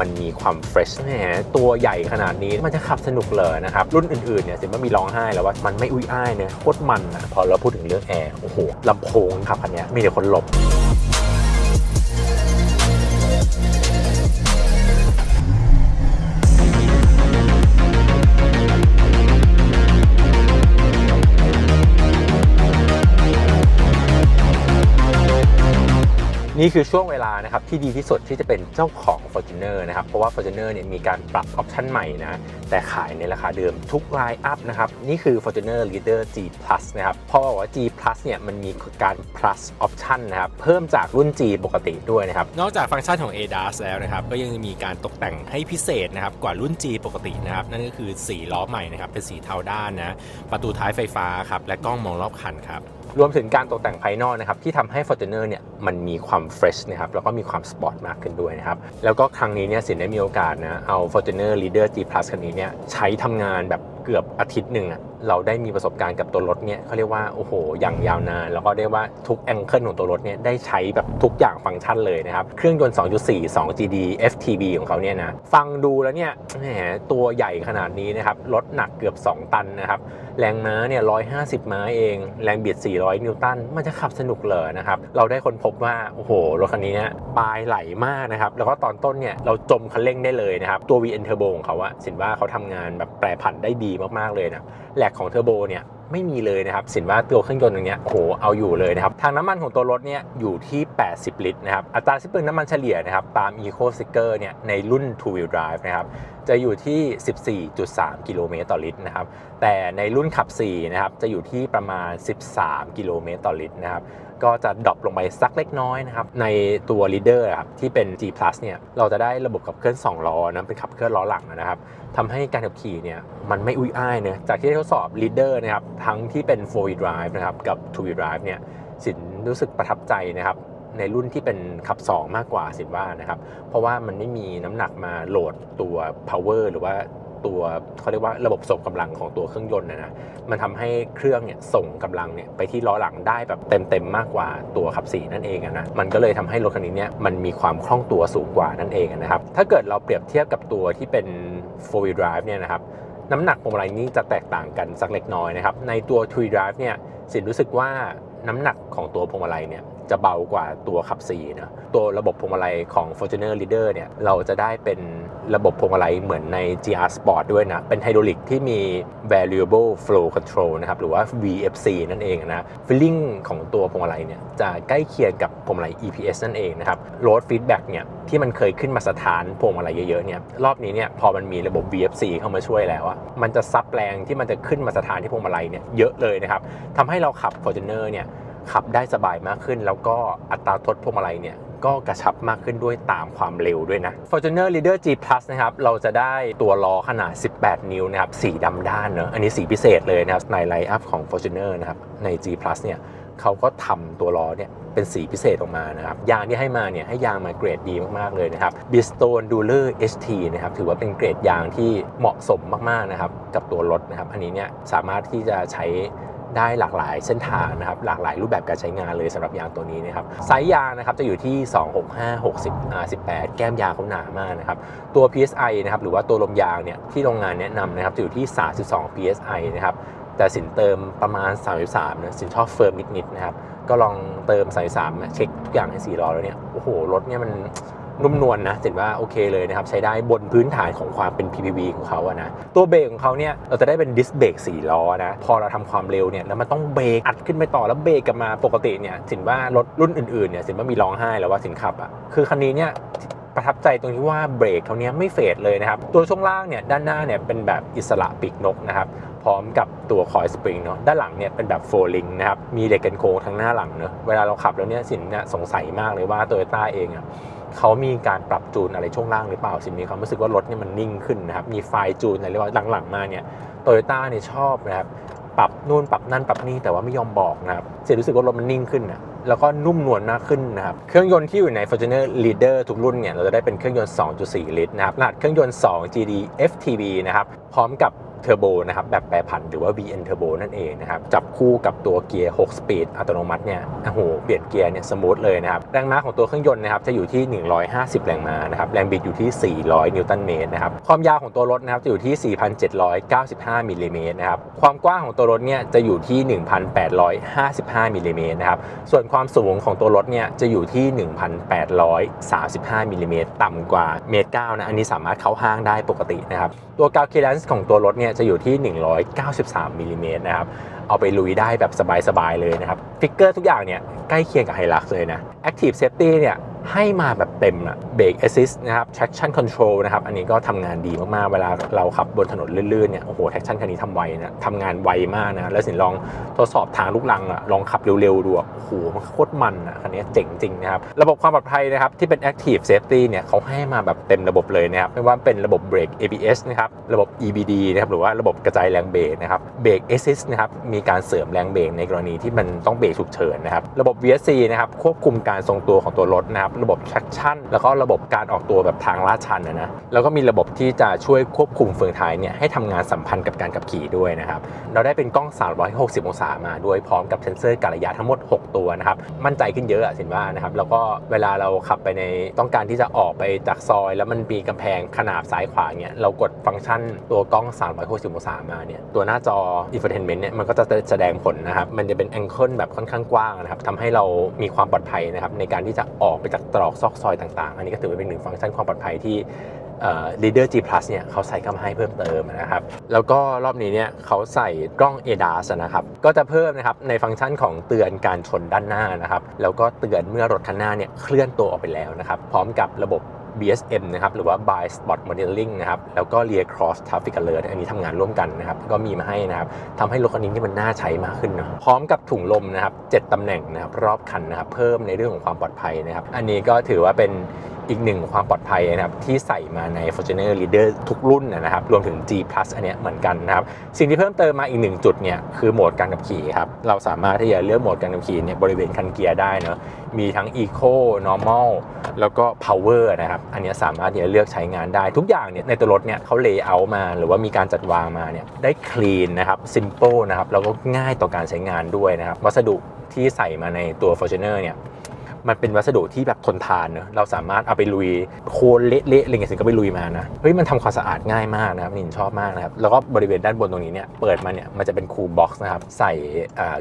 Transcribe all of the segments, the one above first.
มันมีความเฟรชแหมตัวใหญ่ขนาดนี้มันจะขับสนุกเลยนะครับ รุ่นอื่นๆเนี่ยสิว่ามีร้องไห้แล้วว่ามันไม่อุ้ยอ้ายเนี่ยโคตรมันอะพอเราพูดถึงเรื่องแอร์โอ้โหลำโพงขับคันเนี้ยมีแต่คนหลบ นี่คือช่วงเวลานะครับที่ดีที่สุดที่จะเป็นเจ้าของ Fortuner นะครับเพราะว่า Fortuner เนี่ยมีการปรับออปชันใหม่นะแต่ขายในราคาเดิมทุกไลน์อัพนะครับนี่คือ Fortuner Leader G Plus นะครับเพราะว่า G Plus เนี่ยมันมีการ plus option นะครับเพิ่มจากรุ่น G ปกติด้วยนะครับนอกจากฟังก์ชันของ ADAS แล้วนะครับก็ยังมีการตกแต่งให้พิเศษนะครับกว่ารุ่น G ปกตินะครับนั่นก็คือสีล้อใหม่นะครับเป็นสีเทาด้านนะประตูท้ายไฟฟ้าครับและกล้องมองรอบคันครับรวมถึงการตกแต่งภายนอกนะครับที่ทำให้ Fortuner เนี่ยมันมีความเฟรชนะครับแล้วก็มีความสปอร์ตมากขึ้นด้วยนะครับแล้วก็ครั้งนี้เนี่ยสินได้มีโอกาสนะเอา Fortuner Leader G Plus คันนี้เนี่ยใช้ทำงานแบบเกือบอาทิตย์หนึ่งอะ เราได้มีประสบการณ์กับตัวรถเนี่ยเขาเรียกว่าโอ้โหอย่างยาวนานแล้วก็เรียกว่าทุกแองเกิลของตัวรถเนี่ยได้ใช้แบบทุกอย่างฟังก์ชันเลยนะครับเครื่องยนต์ 2.4 2 GD FTB ของเขาเนี่ยนะฟังดูแล้วเนี่ยแหมตัวใหญ่ขนาดนี้นะครับรถหนักเกือบ 2 ตันนะครับแรงม้าเนี่ย 150 ม้าเอง แรงบิด 400 นิวตันมันจะขับสนุกเลยนะครับเราได้คนพบว่าโอ้โหรถคันนี้เนี่ยปลายไหลมากนะครับแล้วก็ตอนต้นเนี่ยเราจมคันเร่งได้เลยนะครับตัว VN Turbo ของเขาอะสินว่าเขาทำงานแบบแปรผันได้ดีมากๆเลยนะแหลกของเทอร์โบเนี่ยไม่มีเลยนะครับสินว่าตัวเครื่องยนต์ตรงเนี้ยโอ้โหเอาอยู่เลยนะครับทางน้ำมันของตัวรถเนี่ยอยู่ที่ 80 ลิตรนะครับอัตราสิ้นเปลืองน้ำมันเฉลี่ยนะครับตาม Eco Sticker เนี่ยในรุ่น Two Wheel Drive นะครับจะอยู่ที่ 14.3 กิโลเมตรต่อลิตรนะครับแต่ในรุ่นขับ4นะครับจะอยู่ที่ประมาณ 13 กิโลเมตรต่อลิตรนะครับ ก็จะดรอปลงไปสักเล็กน้อยนะครับ ในตัว Leader ครับที่เป็น G Plus เนี่ย เราจะได้ระบบขับเคลื่อน 2 ล้อนะ เป็นขับเคลื่อนล้อหลังนะครับทำให้การขับขี่เนี่ย มันไม่อุ้ยอ้ายเนะจากที่ได้ทดสอบ Leader นะครับ ทั้งที่เป็น4 wheel drive นะครับ กับ2 wheel drive เนี่ย สินรู้สึกประทับใจนะครับในรุ่นที่เป็นขับ 2 มากกว่าสินว่านะครับ เพราะว่ามันไม่มีน้ำหนักมาโหลดตัว power หรือว่า ตัวเขาเรียกว่าระบบส่งกำลังของตัวเครื่องยนต์นะนะมันทำให้เครื่องเนี่ยส่งกำลังเนี่ยไปที่ล้อหลังได้แบบเต็มๆมากกว่าตัวขับสีนั่นเองนะมันก็เลยทำให้รถคันนี้เนี่ยมันมีความคล่องตัวสูงกว่านั่นเองนะครับถ้าเกิดเราเปรียบเทียบกับตัวที่เป็น4 wheel drive เนี่ยนะครับน้ำหนักพวงมาลัยนี้จะแตกต่างกันสักเล็กน้อยนะครับในตัว2 wheel drive เนี่ยสินรู้สึกว่าน้ำหนักของตัวพวงมาลัยเนี่ย จะเบากว่าตัวขับ4นะตัวระบบพวงมาลัยของ Fortuner Leader เนี่ยเราจะได้เป็นระบบพวงมาลัยเหมือนใน GR Sport ด้วยนะ เป็นไฮดรอลิกที่มี variable flow control นะครับ หรือว่า VFC นั่นเองนะ feeling ของตัวพวงมาลัยเนี่ยจะใกล้เคียงกับพวงมาลัย EPS นั่นเองนะครับ road feedback เนี่ยที่มันเคยขึ้นมาสถานพวงมาลัยเยอะๆเนี่ยรอบนี้เนี่ยพอมันมีระบบ VFC เข้ามาช่วยแล้วอะมันจะซับแรงที่มันจะขึ้นมาสถานที่พวงมาลัยเนี่ยเยอะเลยนะครับทำให้เราขับ Fortuner เนี่ย ขับได้สบายมากขึ้น แล้วก็อัตราทดพวงมาลัยเนี่ยก็กระชับมากขึ้นด้วยตามความเร็วด้วยนะ Fortuner Leader G Plus นะครับ เราจะได้ตัวล้อขนาด 18 นิ้วนะครับ สีดำด้านเนอะอันนี้สีพิเศษเลยนะครับ ในไลน์อัพของ Fortuner นะครับ ใน G Plus เนี่ยเขาก็ทำตัวล้อเนี่ยเป็นสีพิเศษออกมานะครับ ยางที่ให้มาเนี่ยให้ยางมาเกรดดีมาก ๆ เลยนะครับ b i s t o n e Dueler HT นะครับ ถือว่าเป็นเกรดยางที่เหมาะสมมาก ๆ นะครับ กับตัวรถนะครับ อันนี้เนี่ยสามารถที่จะใช้ ได้หลากหลายเส้นทางนะครับหลากหลายรูปแบบการใช้งานเลยสำหรับยางตัวนี้นะครับไซส์ยางนะครับจะอยู่ที่ 265 60 R 18 แก้มยางเขาหนามากนะครับตัว PSI นะครับหรือว่าตัวลมยางเนี่ยที่โรงงานแนะนำนะครับจะอยู่ที่ 32 PSI นะครับแต่สินเติมประมาณ 33นะสินชอบเฟิร์มนิดๆนะครับก็ลองเติม 33นะเช็คทุกอย่างให้4ล้อแล้วเนี่ยโอ้โหรถเนี่ยมัน นุ่มนวลนะเสินว่าโอเคเลยนะครับ ใช้ได้บนพื้นฐานของความเป็น PPV ของเขาอะนะ ตัวเบรกของเขาเนี่ย เราจะได้เป็นดิสเบรก4ล้อนะ พอเราทำความเร็วเนี่ย แล้วมันต้องเบรกอัดขึ้นไปต่อแล้วเบรกกลับมาปกติเนี่ยสินว่ารถรุ่นอื่นๆเนี่ยสินว่ามีร้องไห้แล้วว่าสินขับอะคือคันนี้เนี่ยประทับใจตรงที่ว่าเบรกเขาเนี้ยไม่เฟดเลยนะครับ ตัวช่วงล่างเนี่ยด้านหน้าเนี่ยเป็นแบบอิสระปีกนกนะครับพร้อมกับตัวคอยสปริงเนาะด้านหลังเนี่ยเป็นแบบโฟลิงนะครับมีเหล็กกันโค้งทั้งหน้าหลังเนาะเวลาเราขับแล้วเนี่ยสินเนี่ยสงสัยมากเลยว่าโตโยต้าเองอะ เขามีการปรับจูนอะไรช่วงล่างหรือเปล่าสินมีความรู้สึกว่ารถเนี่ยมันนิ่งขึ้นนะครับมีไฟจูนอะไรเรียกว่าหลังๆมาเนี่ยโตโยต้าเนี่ยชอบนะครับปรับนู่นปรับนั่นปรับนี่แต่ว่าไม่ยอมบอกนะครับเสียรู้สึกว่ารถมันนิ่งขึ้นนะแล้วก็นุ่มนวลมากขึ้นนะครับเครื่องยนต์ที่อยู่ใน Fortuner Leader ทุกรุ่นเนี่ยเราจะได้เป็นเครื่องยนต์ 2.4 ลิตรนะครับรหัสเครื่องยนต์ 2 GD FTB นะครับพร้อมกับ เทอร์โบนะครับแบบแปรผันหรือว่า VN Turbo นั่นเองนะครับจับคู่กับตัวเกียร์ 6 สปีดอัตโนมัติเนี่ยโอ้โหเปลี่ยนเกียร์เนี่ยสมูทเลยนะครับแรงม้าของตัวเครื่องยนต์นะครับจะอยู่ที่ 150 แรงม้านะครับแรงบิดอยู่ที่ 400 นิวตันเมตรนะครับความยาวของตัวรถนะครับจะอยู่ที่ 4,795มิลลิเมตรนะครับความกว้างของตัวรถเนี่ยจะอยู่ที่ 1,855มิลลิเมตรนะครับส่วนความสูงของตัวรถเนี่ยจะอยู่ที่ 1,835มิลลิเมตรต่ำกว่าเมตรเก้านะอันนี้สามารถเข้าห้างได้ปกตินะครับตัวกาวเคลนส์ของตัวรถเนี่ยจะอยู่ที่ 193มิลลิเมตรนะครับ เอาไปลุยได้แบบสบายๆเลยนะครับฟิกเกอร์ทุกอย่างเนี่ยใกล้เคียงกับไฮลักเลยนะ Active Safety เนี่ย ให้มาแบบเต็มอะเบรก Assist นะครับ Traction Control นะครับ อันนี้ก็ทำงานดีมากๆ เวลาเราขับบนถนนลื่นๆ เนี่ย โอ้โห Traction คันนี้ทำไวนะทำงานไวมากนะ แล้วสินลองทดสอบทางลูกลังอะลองขับเร็วๆ ดู โอ้โห มันโคตรมันอะคันนี้เจ๋งจริงนะครับ ระบบความปลอดภัยนะครับ ที่เป็น Active Safety เนี่ยเขาให้มาแบบเต็มระบบเลยนะครับ ไม่ว่าเป็นระบบเบรก ABS นะครับ ระบบ EBD นะครับ หรือว่าระบบกระจายแรงเบรกนะครับ เบรก Assist นะครับ มีการเสริมแรงเบรกในกรณีที่มันต้องเบรกฉุกเฉินนะครับ ระบบ VSC นะครับ ควบคุมการทรงตัวของตัวรถนะครับระบบ traction แล้วก็ระบบการออกตัวแบบทางลาดชันนะนะแล้วก็มีระบบที่จะช่วยควบคุมเฟืองท้ายเนี่ยให้ทำงานสัมพันธ์กับการขับขี่ด้วยนะครับเราได้เป็นกล้อง 360 องศามาด้วยพร้อมกับเซ็นเซอร์การระยะทั้งหมด 6 ตัวนะครับมั่นใจขึ้นเยอะอะสินว่านะครับแล้วก็เวลาเราขับไปในต้องการที่จะออกไปจากซอย แล้วมันมีกำแพงขนาบซ้ายขวาเนี่ยเรากดฟังก์ชันตัวกล้อง 360 องศามาเนี่ยตัวหน้าจอ infotainment เนี่ยมันก็จะแสดงผลนะครับมันจะเป็นแองเกิลแบบค่อนข้างกว้างนะครับทำให้เรามีความปลอดภัยนะครับในการที่จะออกไปจากตรอกซอกซอยต่างๆ อันนี้ก็ถือว่าเป็นหนึ่งฟังก์ชันความปลอดภัยที่ Leader G Plus เนี่ยเขาใส่เข้ามาให้เพิ่มเติมนะครับ แล้วก็รอบนี้เนี่ยเขาใส่กล้อง ADAS นะครับ ก็จะเพิ่มนะครับในฟังก์ชันของเตือนการชนด้านหน้านะครับ แล้วก็เตือนเมื่อรถคันหน้าเนี่ยเคลื่อนตัวออกไปแล้วนะครับ พร้อมกับระบบ BSM นะครับหรือว่า By Spot Modeling นะครับแล้วก็ Rear Cross Traffic Alert อันนี้ทำงานร่วมกันนะครับก็มีมาให้นะครับทำให้รถคันนี้นี่มันน่าใช้มากขึ้นเนาะพร้อมกับถุงลมนะครับ7ตำแหน่งนะครับรอบคันนะครับเพิ่มในเรื่องของความปลอดภัยนะครับอันนี้ก็ถือว่าเป็น อีกหนึ่งความปลอดภัยนะครับที่ใส่มาใน Fortuner Leader ทุกรุ่นนะครับรวมถึง G Plus อันเนี้ยเหมือนกันนะครับสิ่งที่เพิ่มเติมมาอีกหนึ่งจุดเนี่ยคือโหมดการขับขี่ครับเราสามารถที่จะเลือกโหมดการขับขี่เนี่ยบริเวณคันเกียร์ได้เนาะมีทั้ง Eco Normal แล้วก็ Power นะครับอันเนี้ยสามารถที่จะเลือกใช้งานได้ทุกอย่างเนี่ยในตัวรถเนี่ยเขาเลเยอร์มาหรือว่ามีการจัดวางมาเนี่ยได้ clean นะครับ simple นะครับแล้วก็ง่ายต่อการใช้งานด้วยนะครับวัสดุที่ใส่มาในตัว Fortuner เนี่ย มันเป็นวัสดุที่แบบทนทานเนอะเราสามารถเอาไปลุยโคลนเละๆอะไรเงี้ยสิงก็ไปลุยมานะเฮ้ยมันทำความสะอาดง่ายมากนะครับนินชอบมากนะครับแล้วก็บริเวณด้านบนตรงนี้เนี่ยเปิดมาเนี่ยมันจะเป็นคูลบ็อกซ์นะครับใส่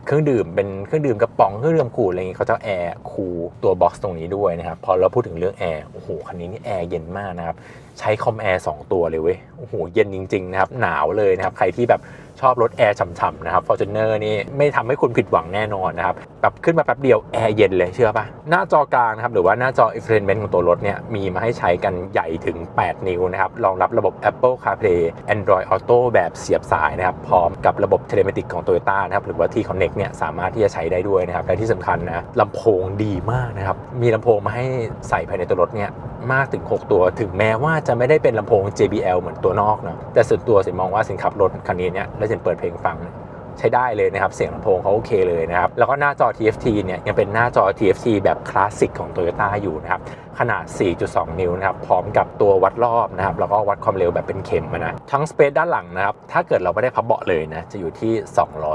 เครื่องดื่มเป็นเครื่องดื่มกระป๋องเครื่องดื่มขูดอะไรเงี้ยเขาจะแอร์คูลตัวบ็อกซ์ตรงนี้ด้วยนะครับพอเราพูดถึงเรื่องแอร์โอ้โหคันนี้นี่แอร์เย็นมากนะครับใช้คอมแอร์2ตัวเลยเว้ยโอ้โหเย็นจริงๆนะครับหนาวเลยนะครับใครที่แบบ ชอบรถแอร์ฉ่ำๆนะครับ Fortuner นี่ไม่ทำให้คุณผิดหวังแน่นอนนะครับแบบขึ้นมาแป๊บเดียวแอร์เย็นเลยเชื่อปะหน้าจอกลางนะครับหรือว่าหน้าจอ infotainment ของตัวรถเนี่ยมีมาให้ใช้กันใหญ่ถึง 8 นิ้วนะครับรองรับระบบ Apple CarPlay Android Auto แบบเสียบสายนะครับพร้อมกับระบบ Telematic ของ Toyota นะครับหรือว่า T-Connect เนี่ยสามารถที่จะใช้ได้ด้วยนะครับและที่สำคัญนะลำโพงดีมากนะครับมีลำโพงมาให้ใส่ภายในตัวรถเนี่ย มากถึง 6 ตัว ถึงแม้ว่าจะไม่ได้เป็นลำโพง JBL เหมือนตัวนอกนะแต่ส่วนตัวสินมองว่าสินขับรถคันนี้เนี่ยแล้วสินเปิดเพลงฟังเนี่ย ใช้ได้เลยนะครับ เสียงลำโพงเขาโอเคเลยนะครับ แล้วก็หน้าจอ TFT เนี่ยยังเป็นหน้าจอ TFT แบบคลาสสิกของ Toyota อยู่นะครับ ขนาด 4.2 นิ้วนะครับ พร้อมกับตัววัดรอบนะครับ แล้วก็วัดความเร็วแบบเป็นเข็มนะ ทั้งสเปซด้านหลังนะครับ ถ้าเกิดเราไม่ได้พับเบาะเลยนะ จะอยู่ที่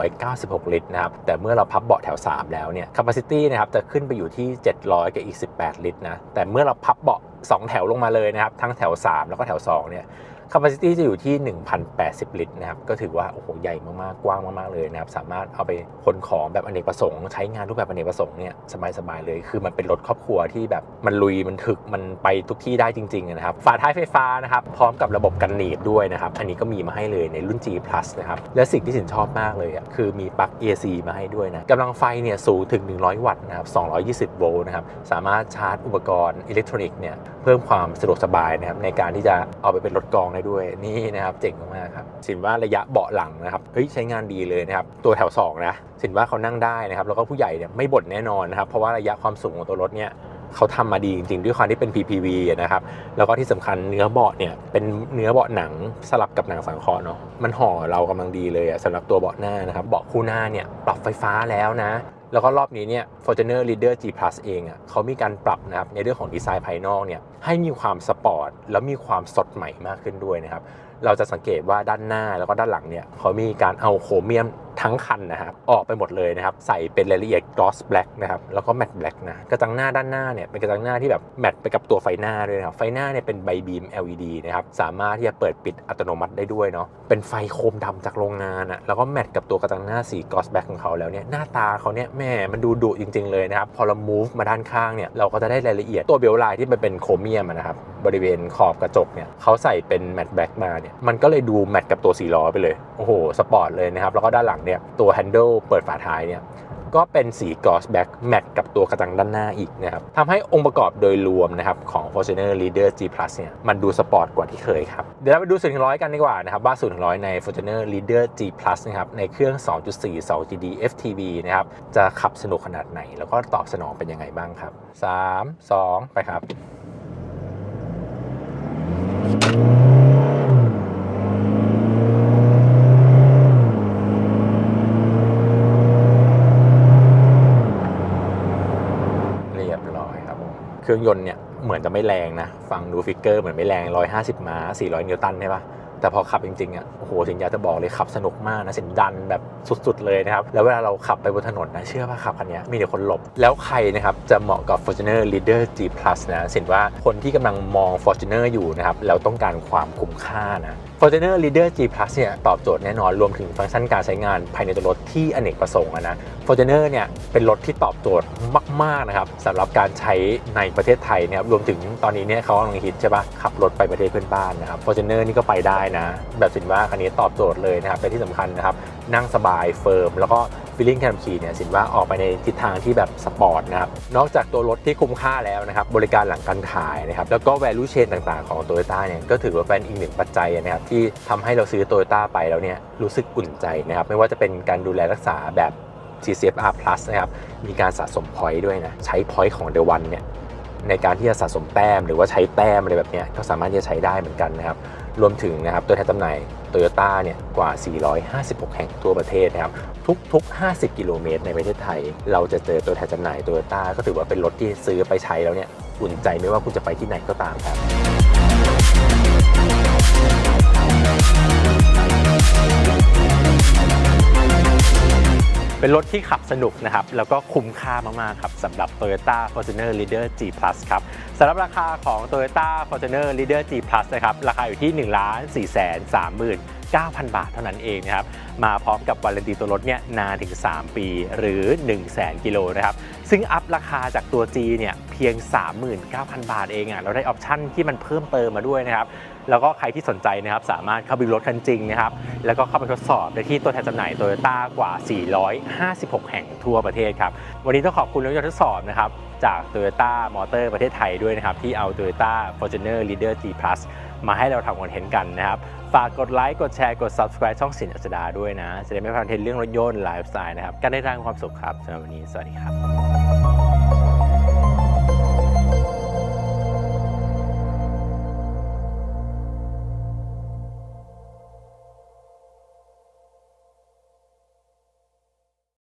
296 ลิตรนะครับ แต่เมื่อเราพับเบาะแถว 3 แล้วเนี่ย capacity นะครับจะขึ้นไปอยู่ที่ 700 กับอีก 18 ลิตรนะ แต่เมื่อเราพับเบาะ2 แถวลงมาเลยนะครับ ทั้งแถว 3 แล้วก็แถว2เนี่ย capacity จะอยู่ที่ 1,080 ลิตรนะครับ ก็ถือว่า โอ้โห ใหญ่มาก ๆ กว้างมาก ๆ เลยนะครับ สามารถเอาไปขนของแบบอเนกประสงค์ ใช้งานรูปแบบอเนกประสงค์เนี่ย สบาย ๆ เลย คือมันเป็นรถครอบครัวที่แบบ มันลุย มันถึก มันไปทุกที่ได้จริง ๆ นะครับ ฝาท้ายไฟฟ้านะครับ พร้อมกับระบบกันหนีบด้วยนะครับ อันนี้ก็มีมาให้เลยในรุ่น G Plus นะครับ และสิ่งที่สินชอบมากเลยอะ คือมีปลั๊ก AC มาให้ด้วยนะกำลังไฟเนี่ยสูงถึง 100 วัตต์นะครับ 220 โวลต์นะครับ สามารถชาร์จอุปกรณ์อิเล็กทรอนิกส์เนี่ยเพิ่มความสะดวกสบายนะครับในการที่จะเอาไปเป็นรถกองได้ด้วยนี่นะครับเจ๋งมากครับสินว่าระยะเบาะหลังนะครับเฮ้ยใช้งานดีเลยนะครับตัวแถว2นะสินว่าเขานั่งได้นะครับแล้วก็ผู้ใหญ่เนี่ยไม่บ่นแน่นอนนะครับเพราะว่าระยะความสูงของตัวรถเนี่ยเขาทำมาดีจริงๆด้วยความที่เป็น PPV นะครับ แล้วก็ที่สำคัญเนื้อเบาะเนี่ยเป็นเนื้อเบาะหนังสลับกับหนังสังเคราะห์เนาะมันห่อเรากำลังดีเลยอะสำหรับตัวเบาะหน้านะครับเบาะคู่หน้าเนี่ยปรับไฟฟ้าแล้วนะ แล้วก็รอบนี้เนี่ย Fortuner Leader G Plus เองอะเขามีการปรับนะครับในเรื่องของดีไซน์ภายนอกเนี่ยให้มีความสปอร์ตแล้วมีความสดใหม่มากขึ้นด้วยนะครับ เราจะสังเกตว่าด้านหน้าแล้วก็ด้านหลังเนี่ยเขามีการเอาโครเมียม ทั้งคันนะครับออกไปหมดเลยนะครับใส่เป็นรายละเอียด gloss black นะครับแล้วก็ matte black นะกระจังหน้าด้านหน้าเนี่ยเป็นกระจังหน้าที่แบบแมทไปกับตัวไฟหน้าด้วยนะครับไฟหน้าเนี่ยเป็นใบบีม LED นะครับสามารถที่จะเปิดปิดอัตโนมัติได้ด้วยเนาะเป็นไฟโคมดำจากโรงงานอะแล้วก็แมทกับตัวกระจังหน้าสี gloss black ของเขาแล้วเนี่ยหน้าตาเขาเนี่ยแม่มันดูดุจริง ๆเลยนะครับพอเรา move มาด้านข้างเนี่ยเราก็จะได้รายละเอียดตัวเบลลายที่มันเป็นโครเมียมนะครับบริเวณขอบกระจกเนี่ยเขาใส่เป็นแมทแบ็กมาเนี่ยมันก็เลยดูแมทกับตัวสีล้อไปเลยโอ้โหสปอร์ตเลยนะครับแล้วก็ด้านหลังเนี่ยตัวแฮนเดิลเปิดฝาท้ายเนี่ยก็เป็นสีกอสแบ็กแมทกับตัวกระจังด้านหน้าอีกนะครับทำให้องค์ประกอบโดยรวมนะครับของ Fortuner Leader G Plus เนี่ยมันดูสปอร์ตกว่าที่เคยครับ เดี๋ยวเราไปดู0ูนย์ร้อยกันดีกว่านะครับว่า0ูนย์ร้อยใน Fortuner Leader G Plus นะครับในเครื่อง 2.4 2 GD FTV นะครับจะขับสนุกขนาดไหน แล้วก็ตอบสนองเป็นยังไงบ้างครับ 3 2 ไปครับ เรียบร้อยค เครื่องยนต์เนี่ยเหมือนจะไม่แรงนะ ฟังดูฟิกเกอร์เหมือนไม่แรง 150 ม้า 400 นิวตันใช่ปะ แต่พอขับจริงๆอะโอ้โหสินยาจะบอกเลยขับสนุกมากนะสินดันแบบสุดๆเลยนะครับ แล้วเวลาเราขับไปบนถนนนะ เชื่อป่ะขับคันนี้มีแต่คนหลบ แล้วใครนะครับ จะเหมาะกับ Fortuner Leader G Plus นะสินว่าคนที่กำลังมอง Fortuner อยู่นะครับ แล้วต้องการความคุ้มค่านะ Fortuner Leader G Plus เนี่ยตอบโจทย์แน่นอนรวมถึงฟังก์ชันการใช้งานภายในตัวรถที่อเนกประสงค์อะนะ Fortuner เนี่ยเป็นรถที่ตอบโจทย์มากๆนะครับสำหรับการใช้ในประเทศไทยนะครับรวมถึงตอนนี้เนี่ยเขากำลังฮิตใช่ปะขับรถไปประเทศเพื่อนบ้านนะครับ Fortuner นี่ก็ไปได้นะ แบบสินว่าคันนี้ตอบโจทย์เลยนะครับแต่ที่สำคัญนะครับ นั่งสบายเฟิร์ม แล้วก็ฟีลลิ่งการขี่เนี่ยสินว่าออกไปในทิศทางที่แบบสปอร์ตนะครับ นอกจากตัวรถที่คุ้มค่าแล้วนะครับ บริการหลังการขายนะครับ แล้วก็ value chain ต่างๆ ของ Toyota เนี่ย ก็ถือว่าเป็นอีกหนึ่งปัจจัยนะครับ ที่ทำให้เราซื้อ Toyota ไปแล้วเนี่ยรู้สึกอุ่นใจนะครับ ไม่ว่าจะเป็นการดูแลรักษาแบบ TCFR Plus นะครับ มีการสะสม point ด้วยนะ ใช้ point ของ The One เนี่ยในการที่จะสะสมแต้มหรือว่าใช้แต้มอะไรแบบนี้ก็สามารถที่จะใช้ได้เหมือนกันนะครับ รวมถึงนะครับตัวแทนจำหน่ายโตโยต้าเนี่ยกว่า 456 แห่งทั่วประเทศนะครับทุกๆ 50 กิโลเมตรในประเทศไทย เราจะเจอตัวแทนจำหน่ายโตโยต้าก็ถือว่าเป็นรถที่ซื้อไปใช้แล้วเนี่ยอุ่นใจไม่ว่าคุณจะไปที่ไหนก็ตามครับ เป็นรถที่ขับสนุกนะครับ แล้วก็คุ้มค่ามาก ๆ ครับสำหรับ Toyota Fortuner Leader G Plus ครับสำหรับราคาของ Toyota Fortuner Leader G Plus นะครับ ราคาอยู่ที่ 1 4 3 9 0 0 0 บาทเท่านั้นเองนะครับ มาพร้อมกับวารันตีตัวรถเนี่ยนานถึง 3 ปีหรือ 1 0 0 0 0แกิโลนะครับ ซึ่งอัพราคาจากตัว G เนี่ยเพียง 39,000 บาทเองอะเราได้ออปชั่นที่มันเพิ่มเติมมาด้วยนะครับ แล้วก็ใครที่สนใจนะครับสามารถเข้าไปรถคันจริงนะครับแล้วก็เข้าไปทดสอบได้ที่ตัวแทนจำหน่ายโตโยต้ากว่า 456 แห่งทั่วประเทศครับวันนี้ต้องขอบคุณรถยนต์ทดสอบนะครับจาก Toyota Motor ประเทศไทยด้วยนะครับที่เอา Toyota Fortuner Leader G Plus มาให้เราทำคอนเทนต์กันนะครับฝากกดไลค์กดแชร์กด subscribe ช่องสินอัศดาด้วยนะ จะได้ไม่พลาดคอนเทนต์เรื่องรถยนต์ไลฟ์สไตล์นะครับการได้ทางความสุขครับสำหรับวันนี้สวัสดีครับ